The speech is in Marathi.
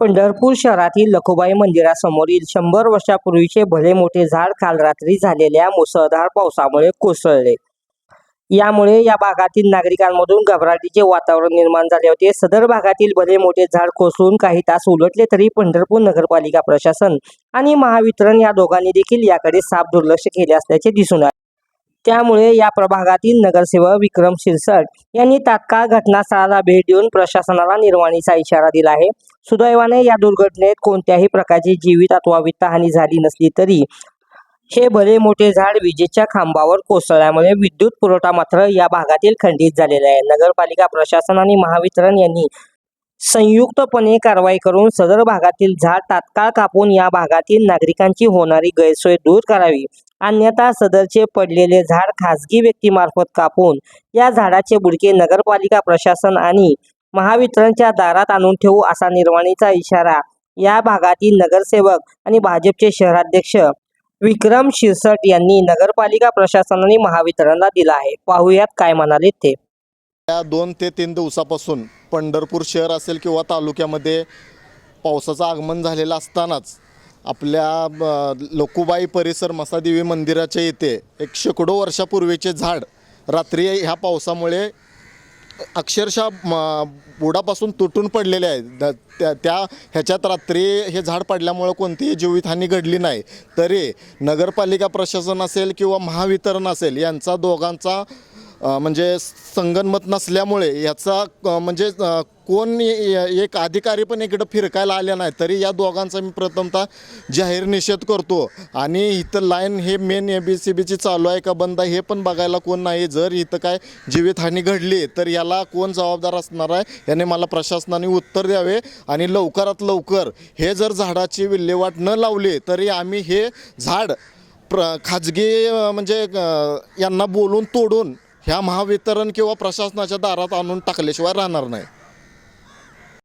पंढरपूर शहरातील लखुबाई मंदिरासमोरील शंभर वर्षापूर्वीचे भले मोठे झाड काल रात्री झालेल्या मुसळधार पावसामुळे कोसळले. यामुळे या भागातील नागरिकांमधून घबराटीचे वातावरण निर्माण झाले होते. सदर भागातील भले मोठे झाड कोसळून काही तास उलटले तरी पंढरपूर नगरपालिका प्रशासन आणि महावितरण या दोघांनी देखील याकडे साफ दुर्लक्ष केले असल्याचे दिसून आले. त्यामुळे या प्रभागातील नगरसेवक विक्रम शिरसट यांनी तात्काळ घटनास्थळाला भेट देऊन प्रशासनाला निर्वाणीचा इशारा दिला आहे. सुदैवाने या दुर्घटनेत कोणत्याही प्रकारची जीवित अथवा वित्तहानी झाली नसली तरी हे भले मोठे झाड विजेच्या खांबावर कोसळल्यामुळे विद्युत पुरवठा मात्र या भागातील खंडित झालेला आहे. नगरपालिका प्रशासन आणि महावितरण यांनी संयुक्तपणे कारवाई करून सदर भागातील झाड तात्काळ कापून या भागातील नागरिकांची होणारी गैरसोय दूर करावी. अन्यथा सदरचे पडलेले झाड खासगी व्यक्तीमार्फत कापून या झाडाचे बुडके नगरपालिका प्रशासन आणि महावितरणच्या दारात आणून ठेवू असा निर्वाणीचा इशारा या भागातील नगरसेवक आणि भाजपचे शहराध्यक्ष विक्रम शिरसट यांनी नगरपालिका प्रशासनाने महावितरणला दिला आहे. पाहुयात काय म्हणाले ते. या दोन ते तीन दिवसापासून पंढरपूर शहर असेल किंवा तालुक्यामध्ये पावसाचं आगमन झालेलं असतानाच आपल्या अ, परिसर मसादेवी मंदिराच्या येथे एक शेकडो वर्षापूर्वीचे झाड रात्री ह्या पावसामुळे अक्षरशः बुडापासून तुटून पडलेले आहेत. द- त्या त्या ह्याच्यात रात्री हे झाड पडल्यामुळं कोणतीही जीवितहानी घडली नाही. तरी नगरपालिका प्रशासन असेल किंवा महावितरण असेल यांचा दोघांचा म्हणजे संगनमत नसल्यामुळे याचा म्हणजे कोण एक अधिकारी पण इकडं फिरकायला आले नाही तरी या दोघांचा मी प्रथमतः जाहीर निषेध करतो. आणि इथं लाईन हे मेन ए बी सी बीची चालू आहे का बंद आहे हे पण बघायला कोण नाही. जर इथं काय जीवितहानी घडली तर याला कोण जबाबदार असणार आहे याने मला प्रशासनाने उत्तर द्यावे. आणि लवकरात लवकर हे जर झाडाची विल्हेवाट न लावली तरी आम्ही हे झाड प्र खाजगी म्हणजे यांना बोलून तोडून ह्या महावितरण किंवा प्रशासनाच्या दारात आणून टाकल्याशिवाय राहणार नाही.